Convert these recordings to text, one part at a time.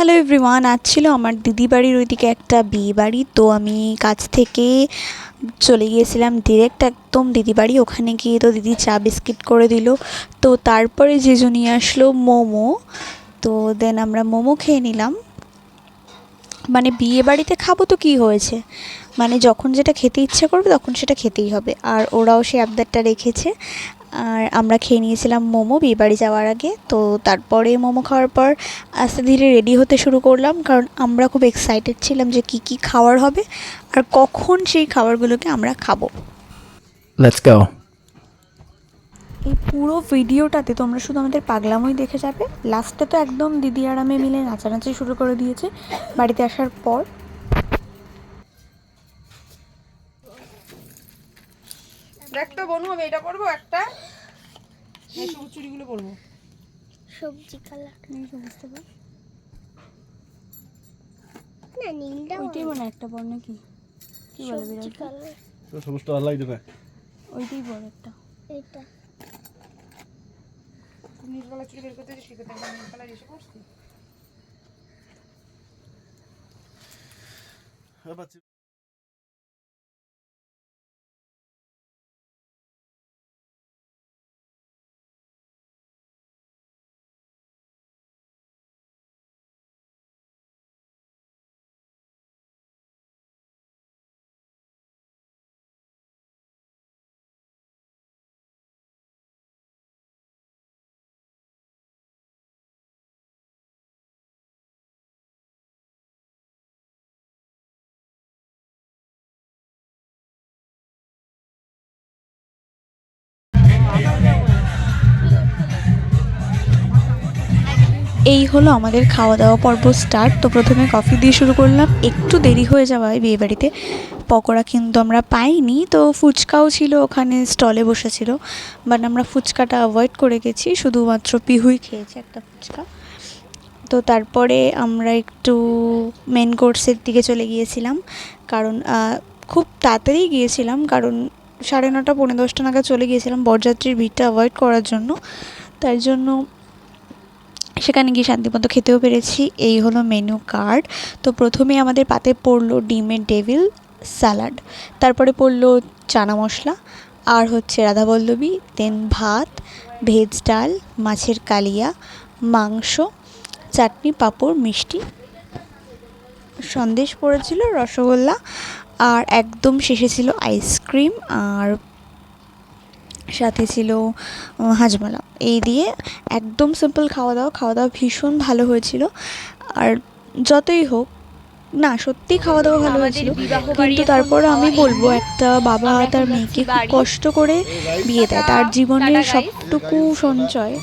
Hello everyone আজ ছিল আমার দিদি বাড়ির ওইদিকে একটা বিয়ে বাড়ি। তো আমি কাছ থেকে চলে গিয়েছিলাম ডিরেক্ট একদম দিদি বাড়ি। ওখানে গিয়ে তো দিদি চা বিস্কিট করে দিল। তো তারপরে যেজো নিয়ে আসলো মোমো। তো দেন আমরা মোমো খেয়ে নিলাম। মানে বিয়ে বাড়িতে খাব তো কী হয়েছে? মানে যখন যেটা খেতে ইচ্ছে করবে তখন সেটা খেতেই হবে। আর ওরাও সেই আবদারটা রেখেছে। আর আমরা খেয়ে নিয়েছিলাম মোমো বিয়ে বাড়ি যাওয়ার আগে। তো তারপরে মোমো খাওয়ার পর আস্তে ধীরে রেডি হতে শুরু করলাম কারণ আমরা খুব এক্সাইটেড ছিলাম যে কী কী খাওয়ার হবে আর কখন সেই খাবারগুলোকে আমরা খাব। Let's go. এই পুরো ভিডিওটাতে তোমরা শুধু আমাদের পাগলামই দেখে যাবে। লাস্টে তো একদম দিদি আর আমি মিলে নাচানাচি শুরু করে দিয়েছে। বাড়িতে আসার পর বনু আমি এটা পরবো একটা। এই সবুজ চুড়িগুলো পরবো। সবজি কালার এই সমস্ত পর। না নীলটা ওইটাই মনে একটা পর নাকি? কি বলে সবজি বিড়াল কালার না ওইটাই বড় একটা। এটা নীল কালার চুড়ি বের করতে শিখতে নীল কালার এসে এই হলো আমাদের খাওয়া দাওয়া পর্ব স্টার্ট তো প্রথমে কফি দিয়ে শুরু করলাম। একটু দেরি হয়ে যাওয়ায় বিয়েবাড়িতে পকোড়া কিন্তু আমরা পাইনি, তো ফুচকাও ছিল ওখানে স্টলে বসেছিল। বাট আমরা ফুচকাটা অ্যাভয়েড করে গেছি, শুধুমাত্র পিহুই খেয়েছি একটা ফুচকা। তো তারপরে আমরা একটু মেন কোর্সের দিকে চলে গিয়েছিলাম। কারণ খুব তাড়াতাড়ি গিয়েছিলাম, কারণ সাড়ে নটা, পৌনে দশটা নাগাদ চলে গিয়েছিলাম বরযাত্রীর ভিড়টা অ্যাভয়েড করার জন্য। তার জন্য সেখানে গিয়ে শান্তিমতো খেতেও পেরেছি। এই হলো মেনু কার্ড তো প্রথমে আমাদের পাতে পড়ল ডিমের ডেভিল স্যালাড তারপরে পড়ল চানা মশলা। আর হচ্ছে রাধাবল্লভী দেন ভাত ভেজ ডাল, মাছের কালিয়া, মাংস, চাটনি, পাঁপড়, মিষ্টি। সন্দেশ পড়েছিল রসগোল্লা। আর একদম শেষে ছিল আইসক্রিম আর সাথে ছিল হাজমালা। এই দিয়ে একদম সিম্পল খাওয়া দাওয়া খাওয়া দাওয়া ভীষণ ভালো হয়েছিল। আর যতই হোক না সত্যি খাওয়া দাওয়া ভালো হয়েছিল। কিন্তু তারপরে আমি বলব একটা বাবা তার মেয়েকে খুব কষ্ট করে বিয়ে দেয়। তার জীবনের সবটুকু সঞ্চয়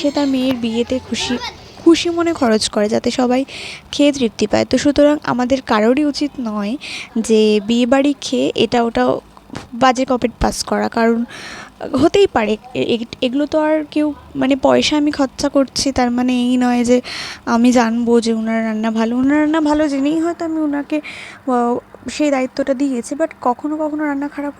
সে তার মেয়ের বিয়েতে খুশি খুশি মনে খরচ করে যাতে সবাই খেয়ে তৃপ্তি পায়। তো সুতরাং আমাদের কারোরই উচিত নয় যে বিয়ে বাড়ি খেয়ে এটা ওটা বাজে কপেট পাস করা, কারণ হতেই পারে। এগুলো তো আর কেউ মানে পয়সা আমি খরচা করছি, তার মানে এই নয় যে আমি জানব যে ওনার রান্না ভালো। ওনার রান্না ভালো জেনেই হয়তো আমি ওনাকে সেই দায়িত্বটা দিয়েছি, বাট কখনো কখনো রান্না খারাপ